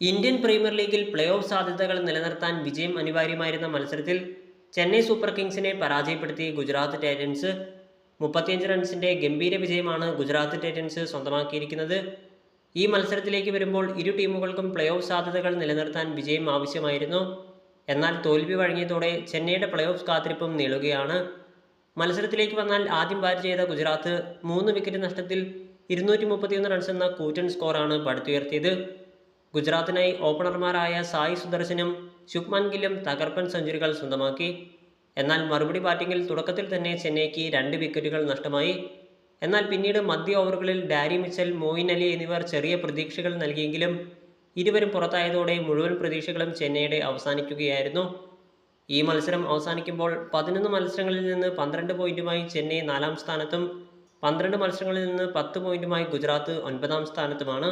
Indian premier ലീഗിൽ play off സാധ്യതകൾ നിലനിർത്താൻ വിജയം അനിവാര്യമായിരുന്ന മത്സരത്തിൽ ചെന്നൈ സൂപ്പർ കിങ്സിനെ പരാജയപ്പെടുത്തി ഗുജറാത്ത് ടൈറ്റൻസ്. മുപ്പത്തിയഞ്ച് റൺസിന്റെ ഗംഭീര വിജയമാണ് ഗുജറാത്ത് ടൈറ്റൻസ് സ്വന്തമാക്കിയിരിക്കുന്നത്. ഈ മത്സരത്തിലേക്ക് വരുമ്പോൾ ഇരു ടീമുകൾക്കും പ്ലേ ഓഫ് സാധ്യതകൾ നിലനിർത്താൻ വിജയം ആവശ്യമായിരുന്നു. എന്നാൽ തോൽവി വഴങ്ങിയതോടെ ചെന്നൈയുടെ പ്ലേ ഓഫ് കാത്തിരിപ്പും നീളുകയാണ്. മത്സരത്തിലേക്ക് വന്നാൽ ആദ്യം ബാറ്റ് ചെയ്ത ഗുജറാത്ത് മൂന്ന് വിക്കറ്റ് നഷ്ടത്തിൽ ഇരുന്നൂറ്റി മുപ്പത്തിയൊന്ന് റൺസ് എന്ന കൂറ്റൻ സ്കോറാണ് പടുത്തുയർത്തിയത്. ഗുജറാത്തിനായി ഓപ്പണർമാരായ സായി സുദർശനും ശുഭ്മാൻ ഗില്ലും തകർപ്പൻ സെഞ്ചുറികൾ സ്വന്തമാക്കി. എന്നാൽ മറുപടി ബാറ്റിംഗിൽ തുടക്കത്തിൽ തന്നെ ചെന്നൈക്ക് രണ്ട് വിക്കറ്റുകൾ നഷ്ടമായി. എന്നാൽ പിന്നീട് മധ്യ ഓവറുകളിൽ ഡാരി മിച്ചൽ മോയിൻ അലി എന്നിവർ ചെറിയ പ്രതീക്ഷകൾ നൽകിയെങ്കിലും ഇരുവരും പുറത്തായതോടെ മുഴുവൻ പ്രതീക്ഷകളും ചെന്നൈയുടെ അവസാനിക്കുകയായിരുന്നു. ഈ മത്സരം അവസാനിക്കുമ്പോൾ പതിനൊന്ന് മത്സരങ്ങളിൽ നിന്ന് പന്ത്രണ്ട് പോയിന്റുമായി ചെന്നൈ നാലാം സ്ഥാനത്തും പന്ത്രണ്ട് മത്സരങ്ങളിൽ നിന്ന് പത്ത് പോയിന്റുമായി ഗുജറാത്ത് ഒൻപതാം സ്ഥാനത്തുമാണ്.